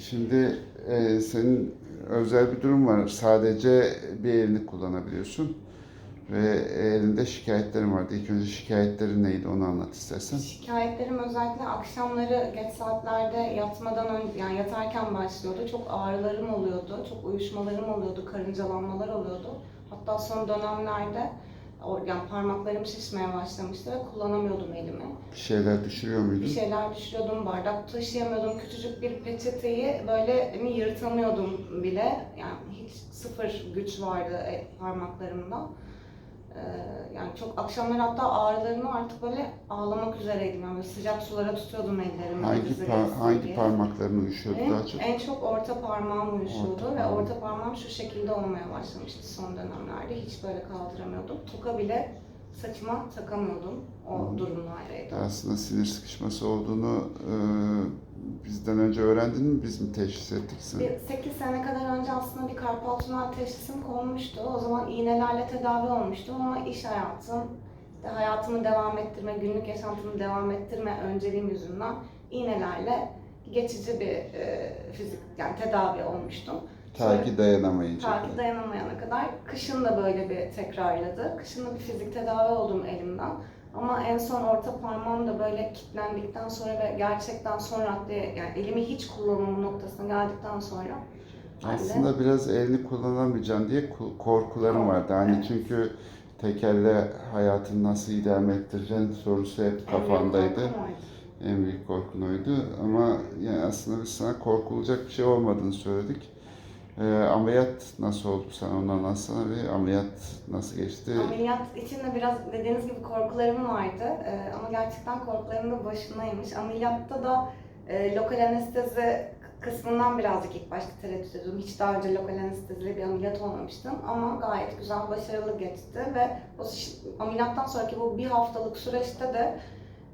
Şimdi e, senin özel bir durum var. Sadece bir elini kullanabiliyorsun. Ve elinde şikayetlerin vardı. İlk önce şikayetlerin neydi onu anlat istersen. Şikayetlerim özellikle akşamları geç saatlerde yatmadan önce yani yatarken başlıyordu. Çok ağrılarım oluyordu, çok uyuşmalarım oluyordu, karıncalanmalar oluyordu. Hatta son dönemlerde yani parmaklarım şişmeye başlamıştı ve kullanamıyordum elimi. Bir şeyler düşürüyor muydun? Bir şeyler düşürüyordum, bardak taşıyamıyordum. Küçücük bir peçeteyi böyle mi yırtamıyordum bile. Yani hiç sıfır güç vardı e, parmaklarımda. Ee, yani çok akşamlar hatta ağrılarımı artık böyle ağlamak üzereydim. Yani böyle sıcak sulara tutuyordum ellerimi. Hangi par- hangi diye. parmakların uyuşuyordu En, daha çok? en çok orta parmağım uyuşuyordu Orta ve parmak. orta parmağım şu şekilde olmaya başlamıştı son dönemlerde. Hiç böyle kaldıramıyordum. Toka bile saçıma takamıyordum. O Hı. durumlardaydı. Aslında sinir sıkışması olduğunu e, bizden önce öğrendin mi? Biz mi teşhis ettik seni? Bir 8 sene kadar önce aslında karpal tünel teşhisim konmuştu. O zaman iğnelerle tedavi olmuştum ama iş hayatım, hayatımı devam ettirme, günlük yaşantımı devam ettirme önceliğim yüzünden iğnelerle geçici bir e, fizik yani tedavi olmuştum. Ta ki dayanamayınca. Ta ki dayanamayana kadar. Kışın da böyle bir tekrarladı. Kışın da bir fizik tedavi oldum elimden. Ama en son orta parmağım da böyle kilitlendikten sonra ve gerçekten son raddeye yani elimi hiç kullanmama noktasına geldikten sonra Aslında biraz elini kullanamayacaksın diye ku- korkularım vardı. Hani Evet. çünkü tekerle hayatını nasıl idame ettireceksin sorusu hep kafandaydı. En büyük korkun oydu. Ama yani aslında biz sana korkulacak bir şey olmadığını söyledik. Ee, ameliyat nasıl oldu sana ondan anlatsana bir ameliyat nasıl geçti? Ameliyat için de biraz dediğiniz gibi korkularım vardı Ee, ama gerçekten korkularım da başındaymış. Ameliyatta da e, lokal anestezi kısmından birazcık ilk başta tereddüt ediyordum. Hiç daha önce lokal anesteziyle bir ameliyat olmamıştım ama gayet güzel, başarılı geçti ve o ameliyattan sonraki bu bir haftalık süreçte de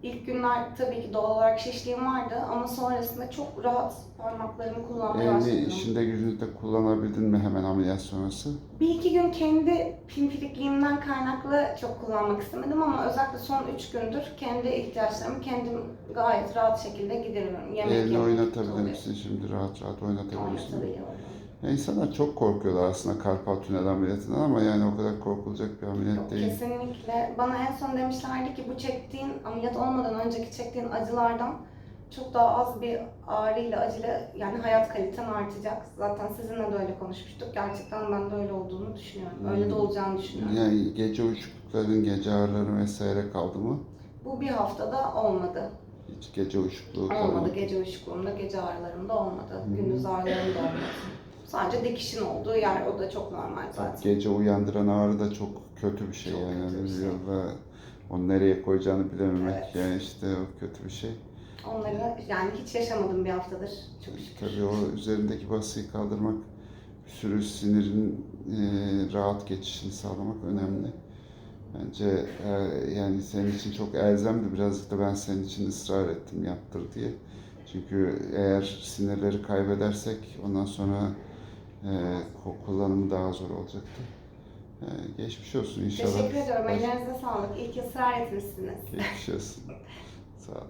ilk günler tabii ki doğal olarak şişliğim vardı ama sonrasında çok rahat parmaklarımı kullanmaya Elini başladım. işinde gücünde kullanabildin mi hemen ameliyat sonrası? Bir iki gün kendi pimpirikliğimden kaynaklı çok kullanmak istemedim ama özellikle son üç gündür kendi ihtiyaçlarımı kendim gayet rahat şekilde gideriyorum. Yemek Elini yemek oynatabilir misin şimdi rahat rahat oynatabilirsin. Oynatabiliyorum. Ya insanlar çok korkuyorlar aslında karpal tünel ameliyatından ama yani o kadar korkulacak bir ameliyat Yok, değil. kesinlikle. Bana en son demişlerdi ki bu çektiğin ameliyat olmadan önceki çektiğin acılardan çok daha az bir ağrıyla acıyla yani hayat kaliten artacak. Zaten sizinle de öyle konuşmuştuk. Gerçekten ben de öyle olduğunu düşünüyorum. Öyle de Hmm. olacağını düşünüyorum. Yani gece uyuşuklukların, gece ağrıların vesaire kaldı mı? Bu bir haftada olmadı. Hiç gece uyuşukluğu Olmadı. kalmadı. Gece uyuşukluğumda, gece ağrılarımda olmadı. Hı. Gündüz ağrılarım da olmadı. Sadece dikişin olduğu yer, o da çok normal zaten. Gece uyandıran ağrı da çok kötü bir şey Çok yani. kötü bir şey. Ve onu nereye koyacağını bilememek Evet. yani işte o kötü bir şey. Onları yani hiç yaşamadım bir haftadır. Çok şükür. Tabii o üzerindeki basıyı kaldırmak, bir sürü sinirin e, rahat geçişini sağlamak önemli. Bence e, yani senin için çok elzemdi. Birazcık da ben senin için ısrar ettim yaptır diye. Çünkü eğer sinirleri kaybedersek ondan sonra kullanımı daha zor olacaktı. E, geçmiş olsun inşallah. Teşekkür ediyorum. Ellerinize sağlık. İyi ki ısrar etmişsiniz. Geçmiş olsun. Sağ ol.